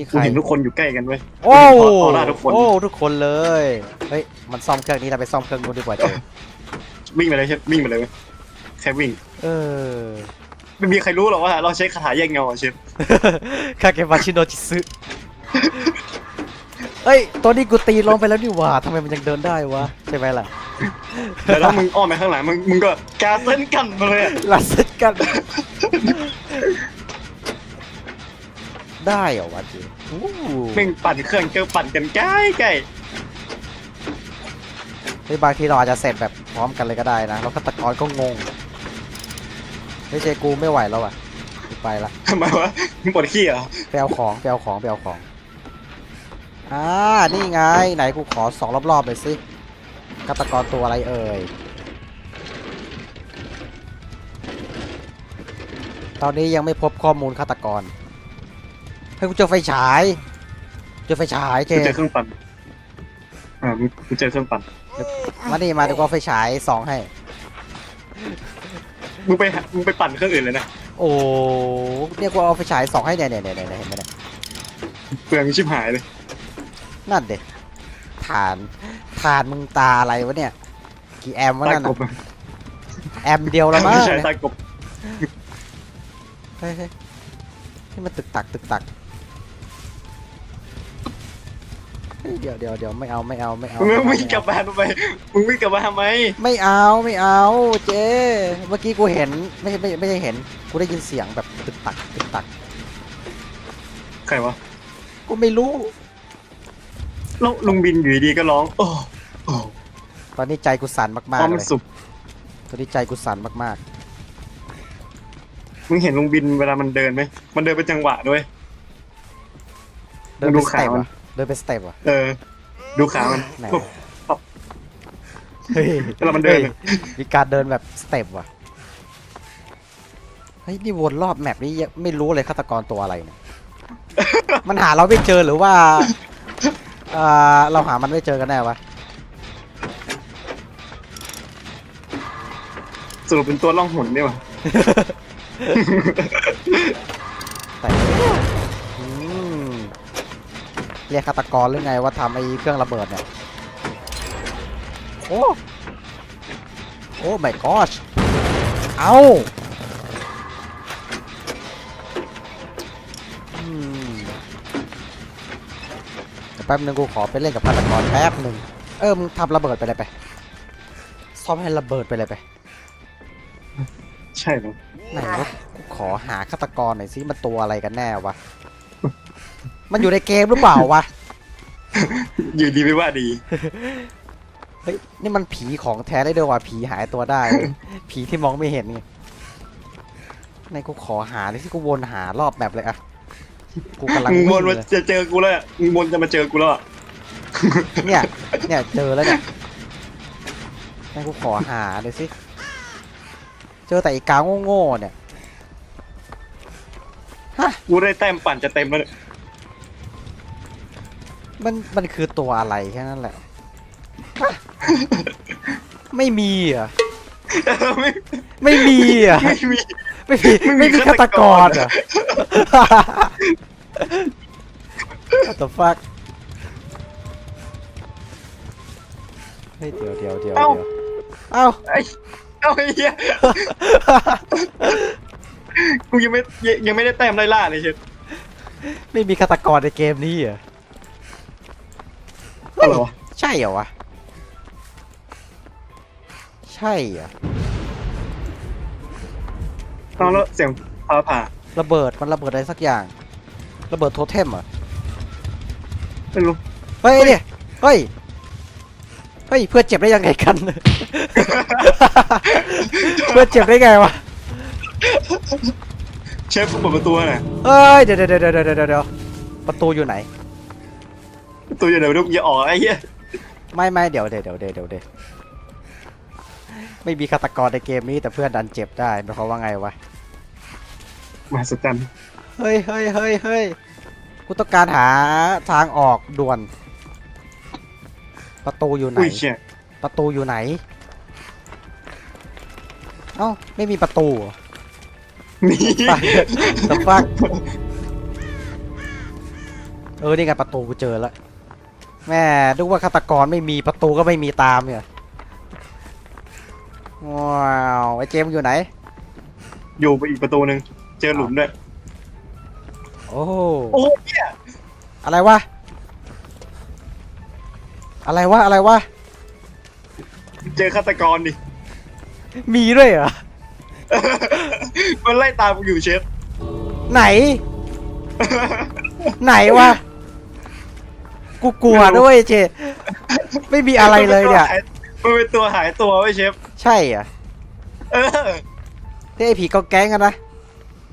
นี่ใคกูร เห็นทุกคนอยู่ใกล้กันเว้ยโอ้ขอขอลาทุกคนโอ้ทุกคนเลย เฮ้ย มันซ่อมเครื่องนี้เราไปซ่อมเครื่องนู้นดีกว่าเจวิ่งไปเลยใช่วิ่งไปเลยเว้ยแค่วิ่งเออ ไม่มีใครรู้หรอกว่าเราใช้คาถาแยกเงาอะเชฟคาเกวาชิโนจิซึเอ้ย ตัวนี้กูตีลงไปแล้วนี่หว่าทำไมมันยังเดินได้วะ ใช่ไหมล่ะ แต่ถ้ามึงอ้อมไปข้างหลังมึงมึงก็กาเส้นกันมาเลยอะ ลัดเซตกัน ได้เหรอวะเจอู้แม่งปั่นเครื่องเจอปั่นกันใกล้ใกล้เฮ้ยบางทีเราอาจจะเสร็จแบบพร้อมกันเลยก็ได้นะแล้วฆาตกรก็งงเฮ้ยเจกูไม่ไหวแล้วอะกูไปละทำไมวะมึงปวดขี้เหรอไปเอาของไปเอาของไปเอาของอ่านี่ไงไหนกูขอสองรอบๆเลยสิฆาตกรตัวอะไรเอ่ยตอนนี้ยังไม่พบข้อมูลฆาตกร เฮ้ยกูเจอไฟฉาย เจอไฟฉายเจกูเจอเครื่องปั่นอ่ามึงกูเจอเครื่องปั่นมานี่มาเดี๋ยวกูเอาไฟฉายสองให้ มึงไปหามึงไปปั่นเครื่องอื่นเลยนะโอ้เนี่ยกูเอาไฟฉายสองให้เนี่ยเนี่ยเนี่ยเนี่ยเห็นไหมเนี่ยเปลืองชิบหายเลยนั่นเด็ฐานฐานมึงตาอะไรวะเนี่ย กี่แอมป์วะตานั่นกน่ะบอะแอมป์เดียวแล้วมั้งไม่ใช่ตากบเฮ้ยเฮ้ยที่มันตึกตักตึกตัก เฮ้ยเดี๋ยวเดี๋ยวเดี๋ยวไม่เอาไม่เอาไม่เอามึงไม่เอาวิ่งกลับบ้านทำไมมึงวิ่งกลับบ้านทำไมไม่เอาไม่เอาเจ๊เมื่อกี้กูเห็นไม่ใช่ไม่ไม่ใช่เห็นกูได้ยินเสียงแบบตึกตักตึกตักใครวะกูไม่รู้แล้วลุงบินอยู่ดีๆก็ร้องโอ้โอ้ตอนนี้ใจกูสั่นคมากวามๆเลยสุขตอนนี้ใจกูสั่นมากมึงเห็นลุงบินเวลามันเดินไหมมันเดินเป็นจังหวะด้วยๆเดินดูเป็นสขาเต็ปมันอะเดินเป็นสเต็ปอะเออ ดูขามันไหนปุ๊บวะเฮ้ยเวลามันเดิน ฮ้ยมีการเดินแบบสเต็ปว่ะ เฮ้ยนี่วนรอบแมปนี้ยังไม่รู้เลยฆาตกรตัวอะไรเนี่ย มันหาเราไม่เจอหรือว่าเอ่อเราหามันไม่เจอกันแน่วะ สรุปเป็นตัวล่องหนนี่หว่าแต่อืม เรียกฆาตกรหรือไงว่าทำไอ้เครื่องระเบิดเนี่ย โอ้โอ้ my gosh เอาอืมเดี๋ยวแป๊บนึงกูขอไปเล่นกับฆาตกรแป๊บหนึ่งเออมึงทำระเบิดไปเลยไปซ่อมให้ระเบิดไปเลยไป ใช่เหรอไหนวะกูขอหาฆาตกรหน่อยสิมันตัวอะไรกันแน่วะ มันอยู่ในเกมหรือเปล่าวะ อยู่ดีไม่ว่าดี เฮ้ย นี่มันผีของแท้ได้ด้วยว่ะผีหายตัวได้เว้ยผีที่มองไม่เห็นไงในกูขอหาเลยที่กูวนหารอบแบบเลยอะกูกำลังมึงวิ่วนงมาเลยจะเจอกูแล้วอะมึงวนจะมาเจอกูแล้วอะเนี่ย เนี่ยเจอแล้วเนี่ยในกูขอหาเลยสิ เจอแต่อีกาโง่ๆเนี่ย กูได้แต้มปั่นจะเต็มแล้วเนี่ย มันมันคือตัวอะไรแค่นั้นแหละฮะไม่มีเหรอะ ไม่ไม่มีเหรอะไม่มีไม่มี ไม่มีไม่มีฆาตกรฆาตกรเหรอะ What the fuck เฮ้ยเดี๋ยวเดี๋ยวเดี๋ยวเอ้า เดี๋ยวเอ้าไอ้เอาไอ้เหี้ยกูยังไม่ยังยังไม่ได้แต้มไล่ล่าเลยเชฟไม่มีฆาตกรในเกมนี้เหรอ อะไรวะใช่เหรอวะ ใช่เหรอตอนแล้วเสียงฟ้าผ่าระเบิดมันระเบิดอะไรสักอย่าง ระเบิดโทเทมเหรอไม่รู้ เฮ้ยเนี่ยเฮ้ยเฮ้ยเพื่อนเจ็บได้ยังไงกัน เพื่อนเจ็บได้ไงวะเชฟเปิดประตูหน่อยเฮ้ยเดี๋ยวเดี๋ยวเดี๋ยวเดี๋ยวเดี๋ยวเดี๋ยวประตูอยู่ไหน ประตูอยู่ไหนไม่รู้อย่าออกไอ้เหี้ยไม่ไม่เดี๋ยวเดี๋ยวเดี๋ยวเดี๋ยวเดี๋ยวเดี๋ยวไม่มีฆาตกรในเกมนี้แต่เพื่อนดันเจ็บได้หมายความว่าไงวะ มหัศจรรย์เฮ้ยเฮ้ยเฮ้ยเฮ้ยกูต้องการหาทางออกด่วน ประตูอยู่ไหน อุ้ยเชี่ยประตูอยู่ไหน เอ้า ไม่มีประตูเหรอนี่ไป the fuck เออ นี่ไงประตูกูเจอแล้ว แม่ดูว่าฆาตกรไม่มีประตูก็ไม่มีตามเนี่ยว้าวไอ้เจมส์อยู่ไหน อยู่ไปอีกประตูหนึ่งเจอหลุมด้วย โอ้โอ้เนี่ยอะไรวะอะไรวะอะไรวะเจอฆาตกรดิ มีด้วยเหรอ มันไล่ตามกูอยู่เชฟ ไหน ไหนวะ กูกลัวด้วยเจไม่มีอะไรเลยเนี่ย มันเป็นตัวหายตัวไว้ยเชฟ ใช่เหรอะเออ ที่ไอ้ผีเกาแก๊งกันนะ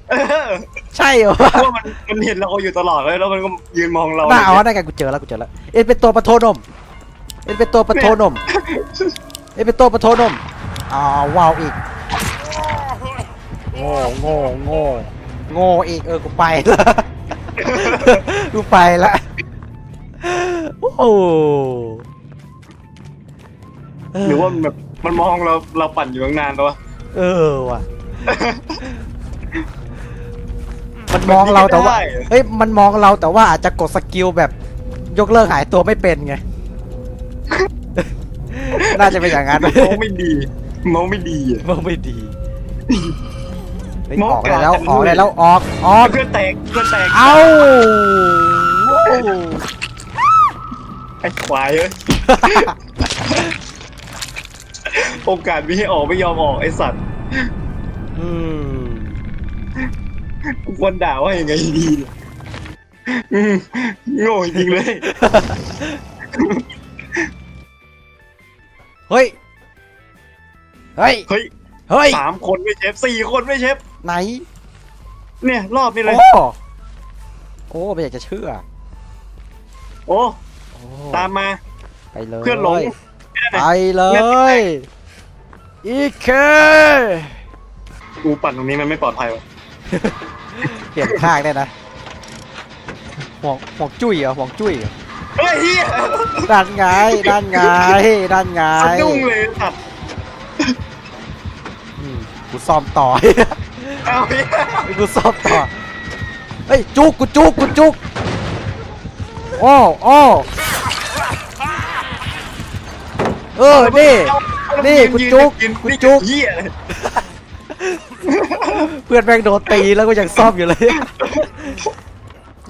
เออใช่เหรอเพราะว่ามันมันเห็นเราอยู่ตลอดเลยแล้วมันก็ยืนมองเราน่าเอาได้ไงกูเจอแล้วกูเจอแล้ว เอ็นเป็นตัวปะโทนม เอ็นเป็นตัวปะโทนม เอ็นเป็นตัวปะโทนม อ้าวว้าวอีก โง่โง่โง่โง่อีกเออกูไปละ กูไปละ โอ้โหเหรือว่ามันแบบมันมองเราเราปั่นอยู่ตั้งนานแล้ววะ เออว่ะ มันมองเราแต่ว่าเฮ้ย มันมองเราแต่ว่าอาจจะกดสกิลแบบยกเลิกหายตัวไม่เป็นไง น่าจะเป็นอย่างนั้นมองไม่ดีมองไม่ดีอะมองไม่ดีเฮ้ยมองออกได้แล้วกลางออกได้แล้ว ออก ออก เพื่อนแตกเพื่อนแตกเอาไอ้ ควายเอ้ย โอกาสมีให้ออกไม่ยอมออกไอ้สัตว์อืมกูควรด่าว่ายังไงดีเนี่ยอืมโง่จริงเลย เฮ้ย เฮ้ย เฮ้ยเฮ้ย สามคนไม่เชฟสี่คนไม่เชฟไหน เนี่ย รอบนี้เลย โอ้ โอ้ไม่อยากจะเชื่อ โอ้โอ้ ตามมา ไปเลยเพื่อนหลง ไปเลย อีเคกูปั่นตรงนี้มันไม่ปลอดภัยวะเปลี่ยนข้างได้นะห่วงห่วงจุ้ยเหรอห่วงจุ้ยเหรอเฮ้ยเฮียด้านไงด้านไงด้านไงสะดุ้งเลยสัตว์อืมกูซ่อมต่อ เอาเฮียกูซ่อมต่อเฮ้ยจุกกูจุกกูจุกโอ้โอ้ เออ นี่ นี่กูจุกยืนกูนี่จุกเฮียเลยเพื่อนแม่งโดนตีแล้วก็ยังซ่อมอยู่เลย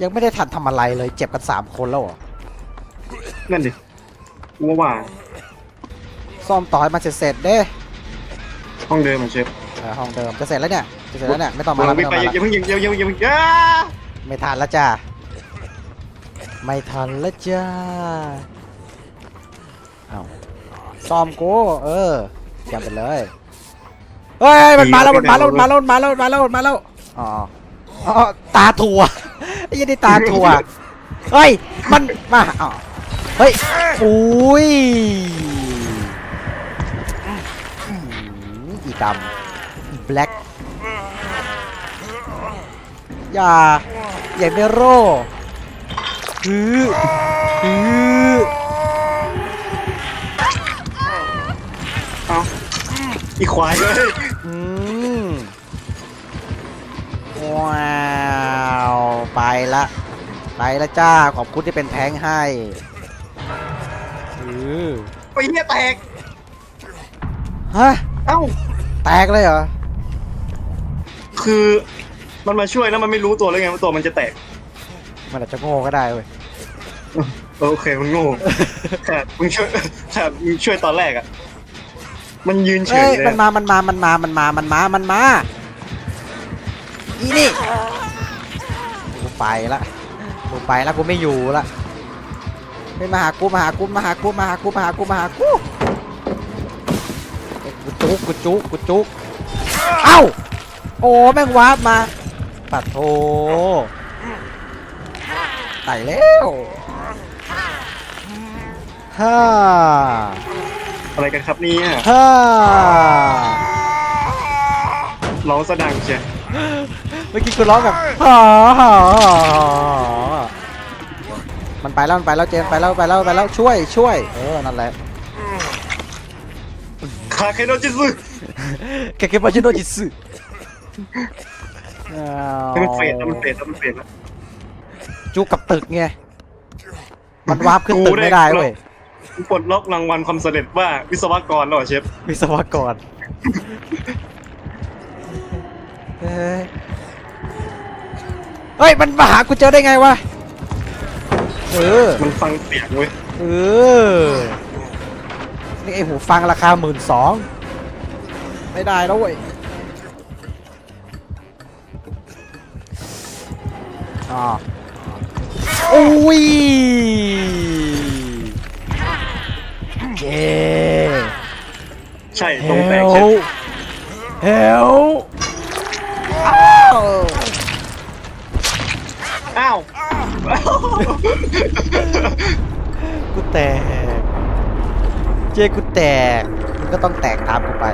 ยังไม่ได้ทันทำอะไรเลย เจ็บกันสามคนแล้วเหรอ นั่นดิกูว่าว่าซ่อมต่อให้มันเสร็จๆเด้ห้องเดิมเหมือนเชฟเออห้องเดิมจะเสร็จแล้วเนี่ยจะเสร็จแล้วเนี่ยไม่ต้องมาเราแล้วไม่ไม่ไปต้องมาอย่าแล้วเพิ่งยิงอย่าเพิ่งยิงอย่าเพิ่งยิงอ้าไม่ทันแล้วจ้าไม่ทันแล้วจ้าเอา ซ่อมกูเออจำไปเลยเฮ้ยมันมาแล้วมันมาแล้วมันมาแล้วมันมาแล้วมันมาแล้วมันมาแล้วอ๋ออ๋อตาถั่วไอ้ยันนี่ตาถั่วเฮ้ยมันมาอ๋อเฮ้ยอุ้ยอืมอีดำอีแบล็กอย่าอย่าเมโร่ฮือฮือ เอาอีควายเลยอืมว้าวไปละไปละจ้าขอบคุณที่เป็นแท้งให้อือไปเฮียแตก ฮะเอ้า แตกเลยเหรอคือมันมาช่วยแล้วมันไม่รู้ตัวเลยไงว่าตัวมันจะแตก มันอาจจะโง่ก็ได้เว้ยเออโอเคมันโง่แต่มึงช่วยแต่มึงช่วยตอนแรกอะ มันยืนเฉเอ้ยยเลยมันมา มันมา มันมา มันมา มันมา มันมา อีนี่กูไปละกูไปละกูไม่อยู่ละไม่มาหากูมาหากูมาหากูมาหากูมาหากูมาหากูเอ้ยกูจุกกูจุกกูจุกเอ้าโอ้แม่งวาร์ปมาปัดโถไต่แล้วฮ่า อะไรกันครับเนี่ยฮ่าร้องสะดังเชียเมื่อกี้กูร้องแบบฮ่าฮ่าฮ่ามันไปแล้วมันไปแล้วเจนไปแล้วไปแล้วไปแล้วช่วยช่วยเออนั่นแหละคาเคโนจิสึเกเกปาชิโนจิสึให้มันเฟดแล้วมันเฟดแล้วมันเฟดแล้ว จุกกับตึกไงมันวาร์ปขึ้นตึกไม่ได้เว้ยกู ปลดล็อกรางวัลความสำเร็จว่าวิศวกรแล้วเหรอเชฟวิศวกรเฮ้ยเฮ้ย มันมาหากูเจอได้ไงวะ เออ มันฟังเสียงเว้ยเออ นี่ไอหูฟังราคาหมื่นสอง ไม่ได้แล้วเว้ยอ่าอุ้ย เย้ใช่เฮตรงแตกลเชฟเฮลอ้าวอ้าว กูแตก เจ๊กูแตกมึงก็ต้องแตกตามกูไป